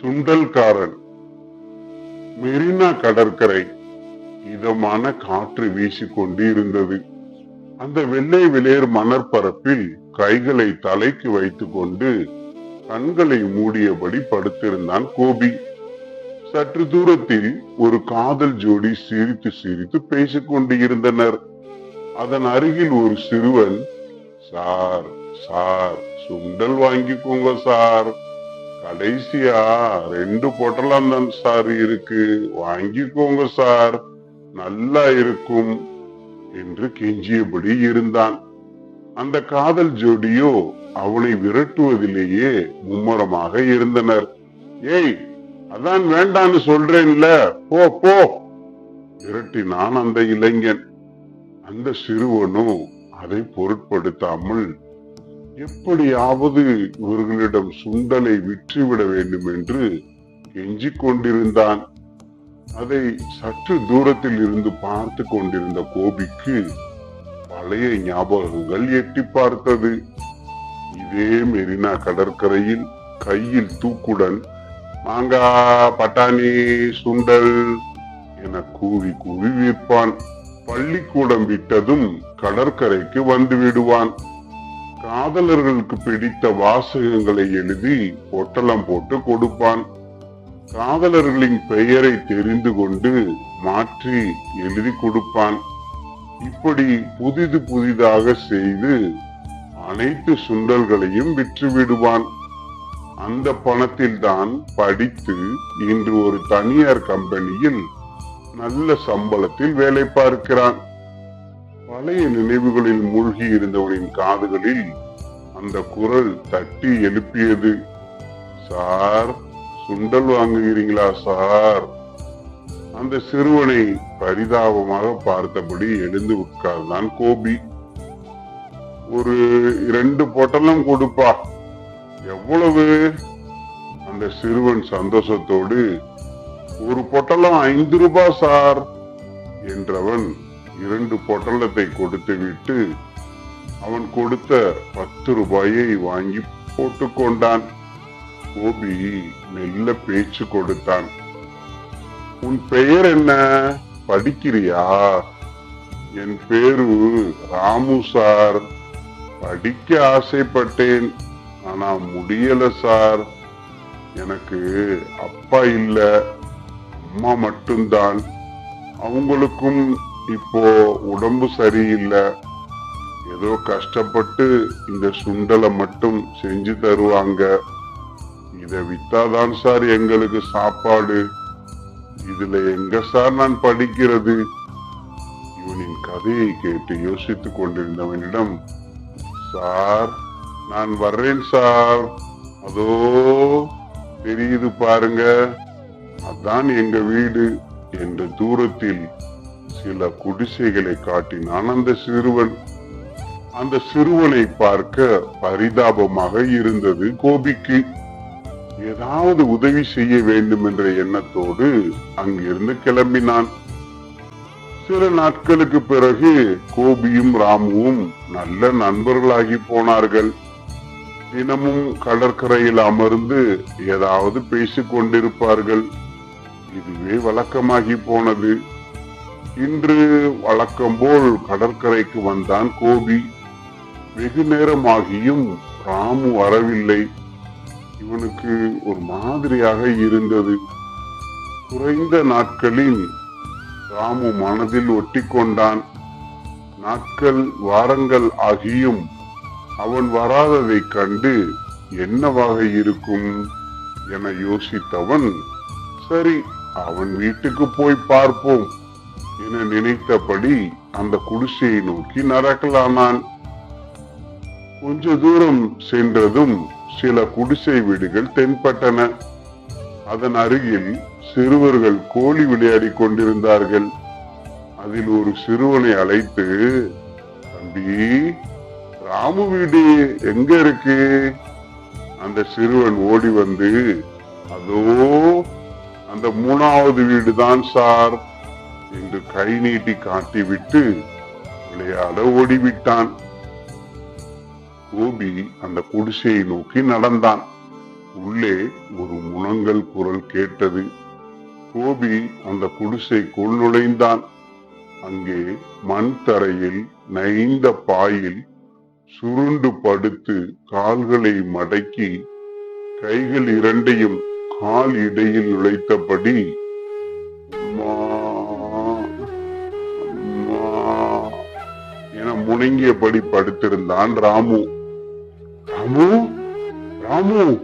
சுண்டல்காரன். மெரினா கடற்கரை. இதமான காற்று வீசிக்கொண்டு இருந்தது அந்த வெள்ளை வெளியேர் மணற்பரப்பில் கைகளை தலைக்கு வைத்துக்கொண்டு கண்களை மூடியபடி படுத்திருந்தான் கோபி. சற்று தூரத்தில் ஒரு காதல் ஜோடி சிரித்து சிரித்து பேசிக் கொண்டு இருந்தனர் அதன் அருகில் ஒரு சிறுவன் சார் சார் சுண்டல் வாங்கிக்கோங்க சார். கடைசியா ரெண்டு பொட்டலம் தான் சார் இருக்கு. வாங்கிக்கோங்க சார். நல்லா இருக்கும் என்று கெஞ்சியபடி இருந்தான். அந்த காதல் ஜோடியோ அவனை விரட்டுவதிலேயே மும்முரமாக இருந்தனர். ஏய் அதான் வேண்டான்னு சொல்றேன்ல. போ போ. விரட்டினான் அந்த இளைஞன். அந்த சிறுவனும் அதை பொருட்படுத்தாமல் எப்படியாவது இவர்களிடம் சுண்டலை விற்றுவிட வேண்டும் என்று கெஞ்சிக் கொண்டிருந்தான் அதை சற்று தூரத்தில் இருந்து பார்த்து கொண்டிருந்த கோபிக்கு பழைய ஞாபகங்கள் எட்டி பார்த்தது. இதே மெரினா கடற்கரையில் கையில் தூக்குடன் மாங்கா பட்டாணி சுண்டல் என கூவி கூவி விற்பான். பள்ளிக்கூடம் விட்டதும் கடற்கரைக்கு வந்து விடுவான். காதலர்களுக்கு பிடித்த வாசகங்களை எழுதி பொட்டலம் போட்டு கொடுப்பான். காதலர்களின் பெயரை தெரிந்து கொண்டு மாற்றி எழுதி கொடுப்பான். இப்படி புதிது புதிதாக செய்து அனைத்து சுண்டல்களையும் விற்று விடுவான். அந்த பணத்தில் தான் படித்து இன்று ஒரு தனியார் கம்பெனியில் நல்ல சம்பளத்தில் வேலை பார்க்கிறான். பழைய நினைவுகளில் மூழ்கி இருந்தவனின் காதுகளில் அந்த குரல் தட்டி எழுப்பியது. சார் சுண்டல் வாங்குகிறீங்களா சார்? அந்த சிறுவனை பரிதாபமாக பார்த்தபடி எழுந்து உட்கார்ந்தான் கோபி. ஒரு இரண்டு பொட்டலம் கொடுப்பா. எவ்வளவு? அந்த சிறுவன் சந்தோஷத்தோடு ஒரு பொட்டலம் ஐந்து ரூபாய் சார் என்றவன் இரண்டு பொட்டலத்தை கொடுத்து விட்டு அவன் கொடுத்த பத்து ரூபாயை வாங்கி போட்டுக்கொண்டான். கோபி மெல்ல பேச்சு கொடுத்தான். உன் பெயர் என்ன? படிக்கிறியா? என் பேரு ராமு சார். படிக்க ஆசைப்பட்டேன் ஆனா முடியல சார். எனக்கு அப்பா இல்ல அம்மா மட்டும்தான். அவங்களுக்கும் இப்போ உடம்பு சரியில்லை. ஏதோ கஷ்டப்பட்டு இந்த சுண்டலை மட்டும் செஞ்சு தருவாங்க. இத வித்தாதான் சார் எங்களுக்கு சாப்பாடு. இதுல எங்க சார் நான் படிக்கிறது? இவனின் கதையை கேட்டு யோசித்துக் கொண்டிருந்தவனிடம் சார் நான் வர்றேன் சார். அதோ தெரியுது பாருங்க. அதான் எங்க வீடு. என்ற தூரத்தில் சில குடிசைகளை காட்டினான் அந்த சிறுவன். அந்த சிறுவனை பார்க்க பரிதாபமாக இருந்தது கோபிக்கு. ஏதாவது உதவி செய்ய வேண்டும் என்ற எண்ணத்தோடு அங்கிருந்து கிளம்பினான். சில நாட்களுக்கு பிறகு கோபியும் ராமுவும் நல்ல நண்பர்களாகி போனார்கள். தினமும் கடற்கரையில் அமர்ந்து ஏதாவது பேசிக் கொண்டிருப்பார்கள் இதுவே வழக்கமாகி போனது. இன்று வழக்கம் போல் கடற்கரைக்கு வந்தான் கோபி. வெகு நேரமாகியும் ராமு வரவில்லை. இவனுக்கு ஒரு மாதிரியாக இருந்தது. குறைந்த நாட்களில் ராமு மனதில் ஒட்டி கொண்டான். நாட்கள் வாரங்கள் ஆகியும் அவன் வராததைக் கண்டு என்னவாக இருக்கும் என யோசித்தவன் சரி அவன் வீட்டுக்கு போய் பார்ப்போம். என நினைத்தபடி அந்த குடிசையை நோக்கி நடக்கலானான் கொஞ்ச தூரம் சென்றதும் சில குடிசை வீடுகள் தென்பட்டன. அதன் அருகில் சிறுவர்கள் கோழி விளையாடி கொண்டிருந்தார்கள். அதில் ஒரு சிறுவனை அழைத்து தம்பி ராமு வீடு எங்க இருக்கு? அந்த சிறுவன் ஓடி வந்து அதோ அந்த மூணாவது வீடுதான் சார். என்று கை நீட்டி காட்டிவிட்டு விளையாட ஓடிவிட்டான். கோபி அந்த குடிசையை நோக்கி நடந்தான். உள்ளே ஒரு முனங்கல் குரல் கேட்டது. கோபி அந்த குடிசைக்குள் நுழைந்தான். அங்கே மண் தரையில் நைந்த பாயில் சுருண்டு படுத்து கால்களை மடக்கி கைகள் இரண்டையும் கால் இடையில் நுழைத்தபடி என படுத்திருந்தான் ராமு. ராமு? ராமு?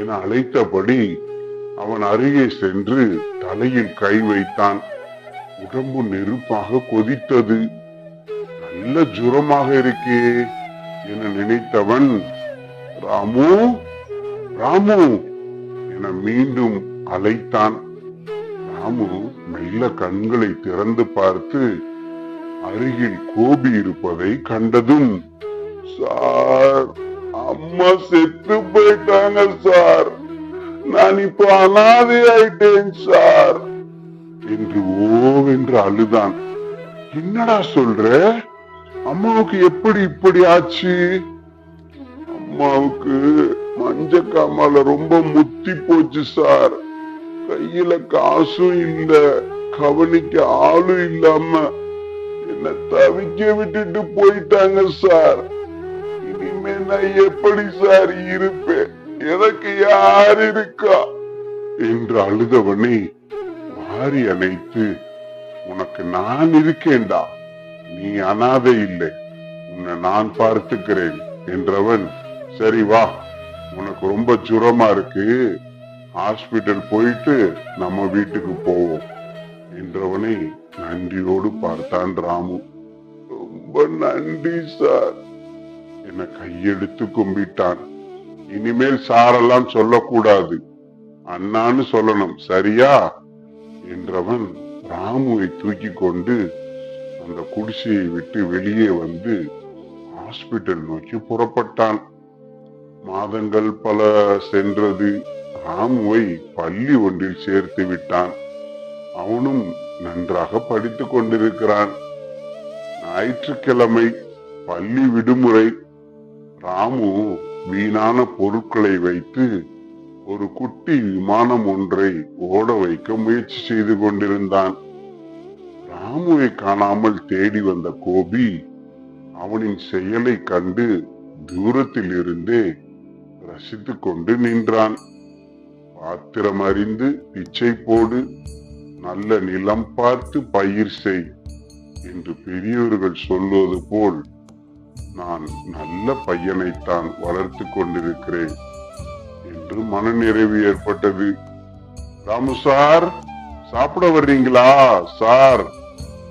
என அழைத்தபடி அவன் அருகே சென்று தலையில் கை வைத்தான். உடம்பு நெருப்பாக கொதித்தது. நல்ல ஜுரமாக இருக்கே என நினைத்தவன் ராமு? ராமு? என மீண்டும் அழைத்தான். ராமு மெல்ல கண்களை திறந்து பார்த்து அருகில் கோபி இருப்பதை கண்டதும் சார் அம்மா செத்து போயிட்டாங்க சார். நான் இப்ப அனாதை ஆயிட்டேன் சார். என்று ஓவென்று அழுதான். என்னடா சொல்ற? அம்மாவுக்கு எப்படி இப்படி ஆச்சு? அம்மாவுக்கு மஞ்ச காமால ரொம்ப முத்தி போச்சு சார். கையில காசும் இல்ல. கவனிக்க ஆளும் இல்லாம என்ன தவிக்க விட்டுட்டு போயிட்டாங்க சார். இனிமே நான் எப்படி சார் இருப்பேன்? எனக்கு யார் இருக்கா? என்று அழுதவனை வாரி அணைத்து உனக்கு நான் இருக்கேன்டா. நீ அனாதை இல்லை. உன்னை நான் பார்த்துக்கிறேன். என்றவன் சரி வா. உனக்கு ரொம்ப சுரமா இருக்கு. ஹாஸ்பிட்டல் போயிட்டு நம்ம வீட்டுக்கு போவோம். என்றவனை நன்றியோடு பார்த்தான் ராமு. ரொம்ப நன்றி சார். என கையெடுத்து கும்பிட்டான். இனிமேல் சாரெல்லாம் சொல்லக்கூடாது. அண்ணான்னு சொல்லணும் சரியா? என்றவன் ராமுவை தூக்கி கொண்டு அந்த குடிசையை விட்டு வெளியே வந்து ஹாஸ்பிட்டல் நோக்கி புறப்பட்டான். மாதங்கள் பல சென்றது. ராமுவை பள்ளி ஒன்றில் சேர்த்து விட்டான். அவனும் நன்றாக படித்துக் கொண்டிருக்கிறான். ஞாயிற்றுக்கிழமை பள்ளி விடுமுறை. ராமு வீணான பொருட்களை வைத்து ஒரு குட்டி விமானம் ஒன்றை ஓட வைக்க முயற்சி செய்து கொண்டிருந்தான். ராமுவை காணாமல் தேடி வந்த கோபி அவனின் செயலை கண்டு தூரத்தில் இருந்தே ரசித்துக் கொண்டு நின்றான். பாத்திரம் அறிந்து பிச்சை போடு நல்ல நிலம் பார்த்து பயிர் செய் என்று பெரியவர்கள் சொல்வது போல் நான் நல்ல பையனைத்தான் வளர்த்து கொண்டிருக்கிறேன் என்று மனநிறைவு ஏற்பட்டது. ராமு சார் சாப்பிட வர்றீங்களா? சார்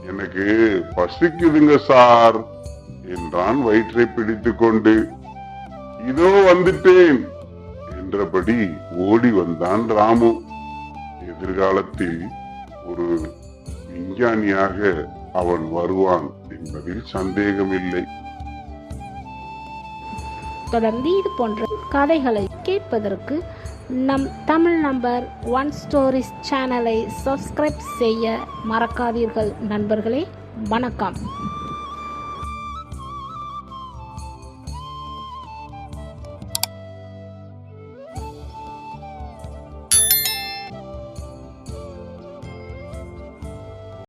எனக்கு பசிக்குதுங்க சார் என்றான் வயிற்றை பிடித்து கொண்டு. இதோ வந்துட்டேன் என்றபடி ஓடி வந்தான் ராமு. எதிர்காலத்தில் ஒரு விஞ்ஞானியாக அவன் வருவான் என்பதில் சந்தேகமில்லை. தொடர்ந்து இது போன்ற கதைகளை கேட்பதற்கு நம் தமிழ் நம்பர் ஒன் ஸ்டோரிஸ் சேனலை சப்ஸ்கிரைப் செய்ய மறக்காதீர்கள். நண்பர்களே வணக்கம்.